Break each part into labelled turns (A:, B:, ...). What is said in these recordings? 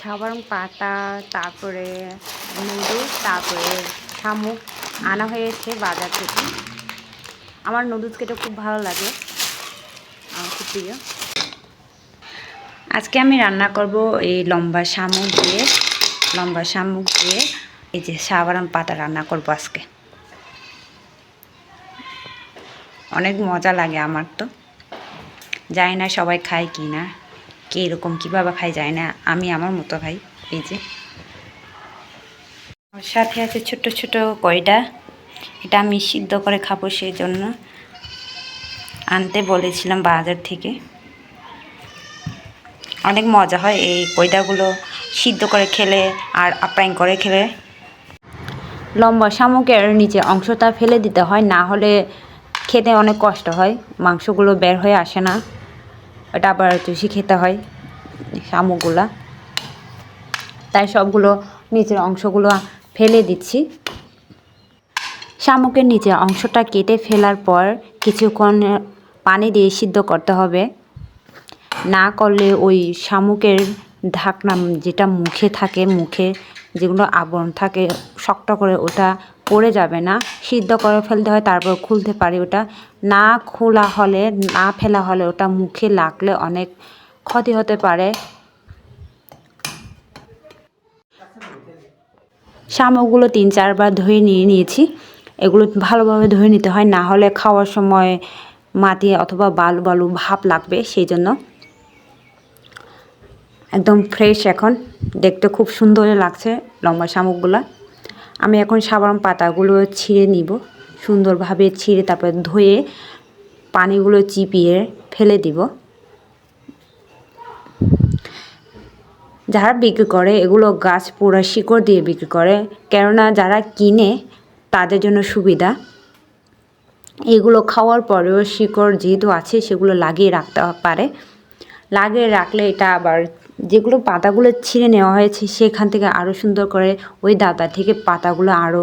A: সাবারং পাতা, তারপরে নুডলস, তারপরে শামুক আনা হয়েছে বাজার থেকে। আমার নুডলস খেতে খুব ভালো লাগে। আমার খুব প্রিয়। আজকে আমি রান্না করব এই লম্বা শামুক দিয়ে। লম্বা শামুক দিয়ে এই যে সাবারাম পাতা রান্না করব আজকে। অনেক মজা লাগে আমার তো। জানি না সবাই খায় কি না। কে এরকম কীভাবে খায় যায় না? আমি আমার মতো খাই এই যে। সাথে আছে ছোট ছোট কয়টা। এটা আমি সিদ্ধ করে খাব সেই জন্য আনতে বলেছিলাম বাজার থেকে। অনেক মজা হয় এই কয়টাগুলো সিদ্ধ করে খেলে আর আপ্যায়ন করে খেলে। লম্বা শামুকের নিচে অংশটা ফেলে দিতে হয়, না হলে খেতে অনেক কষ্ট হয়, মাংসগুলো বের হয়ে আসে না। এটা আবার চুষি খেতে হয় শামুকগুলা। তাই সবগুলো নিচের অংশগুলো ফেলে দিচ্ছি। শামুকের নিচের অংশটা কেটে ফেলার পর কিছুক্ষণ পানি দিয়ে সিদ্ধ করতে হবে। না করলে ওই শামুকের ঢাকনা যেটা মুখে থাকে, মুখে যেগুলো আবরণ থাকে, শক্ত করে ওটা পড়ে যাবে না। সিদ্ধ করে ফেলতে হয়, তারপর খুলতে পারি ওটা। না খোলা হলে, না ফেলা হলে ওটা মুখে লাগলে অনেক ক্ষতি হতে পারে। শামুকগুলো তিন, চারবার ধুয়ে নিয়ে নিয়েছি। এগুলো ভালোভাবে ধুয়ে নিতে হয়, না হলে খাওয়ার সময় মাটি অথবা বালু বালু ভাব লাগবে সেই জন্য। একদম ফ্রেশ এখন। দেখতে খুব সুন্দর লাগছে লম্বা শামুকগুলা। আমি এখন সাবান পাতাগুলো ছিঁড়ে নিব, সুন্দরভাবে ছিঁড়ে তারপরে ধুয়ে পানিগুলো চিপিয়ে ফেলে দিব। যারা বিক্রি করে, এগুলো গাছ পুরা শিকড় দিয়ে বিক্রি করে, কেননা যারা কিনে তাদের জন্য সুবিধা। এগুলো খাওয়ার পরেও শিকড় যেহেতু আছে, সেগুলো লাগিয়ে রাখতে পারে। লাগিয়ে রাখলে এটা আবার যেগুলো পাতাগুলো ছিঁড়ে নেওয়া হয়েছে, সেখান থেকে আরও সুন্দর করে ওই দাদা থেকে পাতাগুলো আরও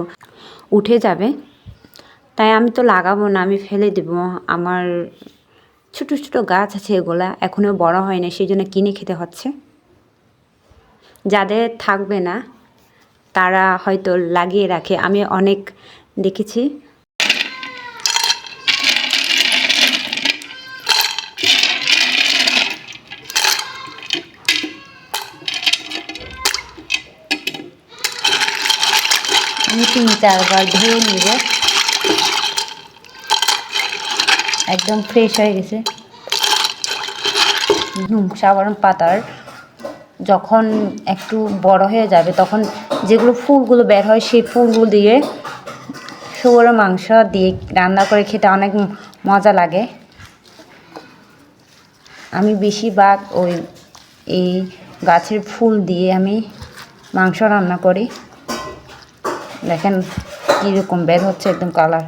A: উঠে যাবে। তাই আমি তো লাগাবো না, আমি ফেলে দেবো। আমার ছোটো ছোটো গাছ আছে এগুলা এখনও বড় হয় না সেই জন্য কিনে খেতে হচ্ছে। যাদের থাকবে না, তারা হয়তো লাগিয়ে রাখে। আমি অনেক দেখেছি আমি তিন চারবার ধুয়ে নিব। একদম ফ্রেশ হয়ে গেছে। সাধারণ পাতার যখন একটু বড় হয়ে যাবে তখন যেগুলো ফুলগুলো বের হয় সেই ফুলগুলো দিয়ে শুয়োরের মাংস দিয়ে রান্না করে খেতে অনেক মজা লাগে। আমি বেশিরভাগ ওই এই গাছের ফুল দিয়ে আমি মাংস রান্না করি। দেখেন কীরকম বের হচ্ছে একদম কালার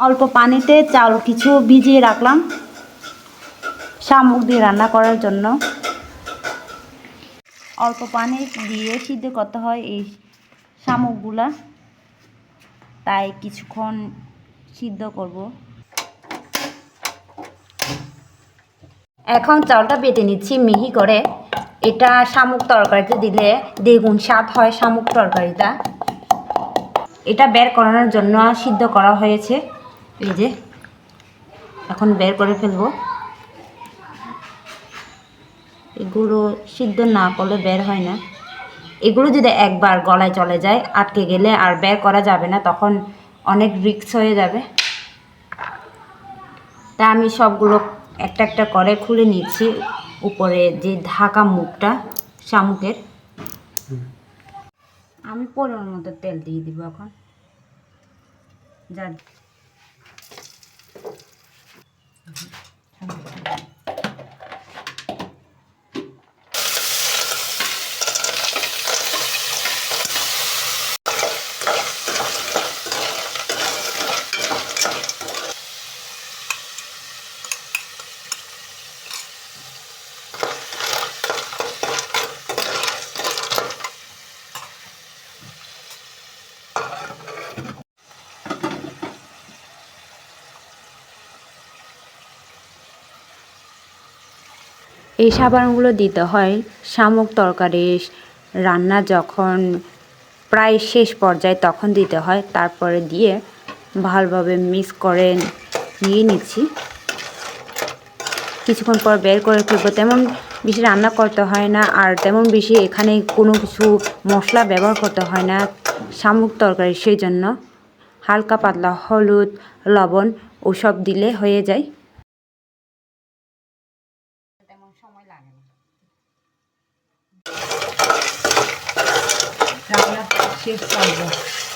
A: অল্প পানিতে চাল কিছু ভিজিয়ে রাখলাম। শামুক দিয়ে রান্না করার জন্য। অল্প পানি দিয়ে সিদ্ধ করতে হয় এই শামুকগুলা তাই কিছুক্ষণ সিদ্ধ করব। এখন চালটা বেটে নিচ্ছি, মিহি করে। এটা শামুক তরকারিতে দিলে দ্বিগুণ স্বাদ হয় শামুক তরকারিটা। এটা বের করানোর জন্য সিদ্ধ করা হয়েছে। এই যে, এখন বের করে ফেলব। এগুলো সিদ্ধ না করলে বের হয় না। এগুলো যদি একবার গলায় চলে যায়, আটকে গেলে আর বের করা যাবে না, তখন অনেক রিক্স হয়ে যাবে। তা আমি সবগুলো একটা একটা করে খুলে নিচ্ছি উপরে যে ঢাকা মুখটা শামুকের। আমি পরিমাণ মতো তেল দিয়ে দিব এখন। যা এই সাবানগুলো দিতে হয় শামুক তরকারি, রান্না যখন প্রায় শেষ পর্যায়ে তখন দিতে হয়। তারপরে দিয়ে ভালোভাবে মিক্স করে নিয়ে নিচ্ছি। কিছুক্ষণ পর বের করে ফেলব। তেমন বেশি রান্না করতে হয় না আর তেমন বেশি এখানে কোনো কিছু মশলা ব্যবহার করতে হয় না শামুক তরকারি, সেই জন্য হালকা পাতলা হলুদ, লবণ, ওসব দিলে হয়ে যায় তেমন সময় লাগে না রান্না শেষ করব